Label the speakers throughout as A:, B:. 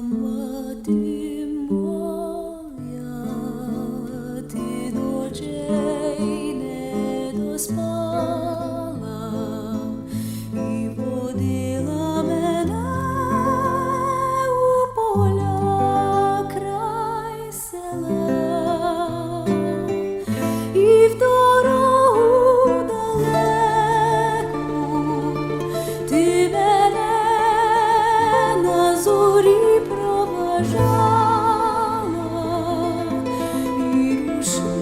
A: somewhat immoral, the бажала, і рушник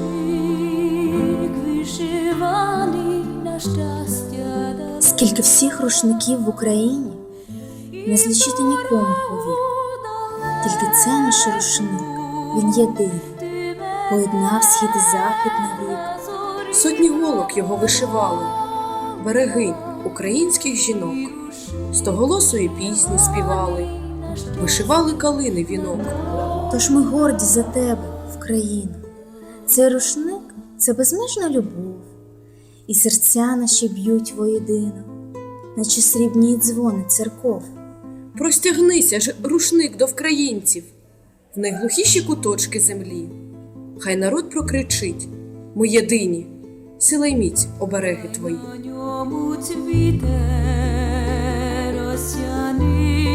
A: вишиваний на щастя.
B: Скільки всіх рушників в Україні не злічити нікому повік. Тільки це наш рушник, він єдиний, поєднав схід і захід навік.
C: Сотні голок його вишивали, берегинь українських жінок, стоголосої пісні співали, вишивали калини вінок.
B: Тож ми горді за тебе, Україну. Цей рушник це безмежна любов, і серця наші б'ють воєдино, наче срібні дзвони церков.
C: Простягнися ж, рушник до вкраїнців, в найглухіші куточки землі. Хай народ прокричить: ми єдині, сила й міць обереги твої.
A: На ньому цвіте росяниста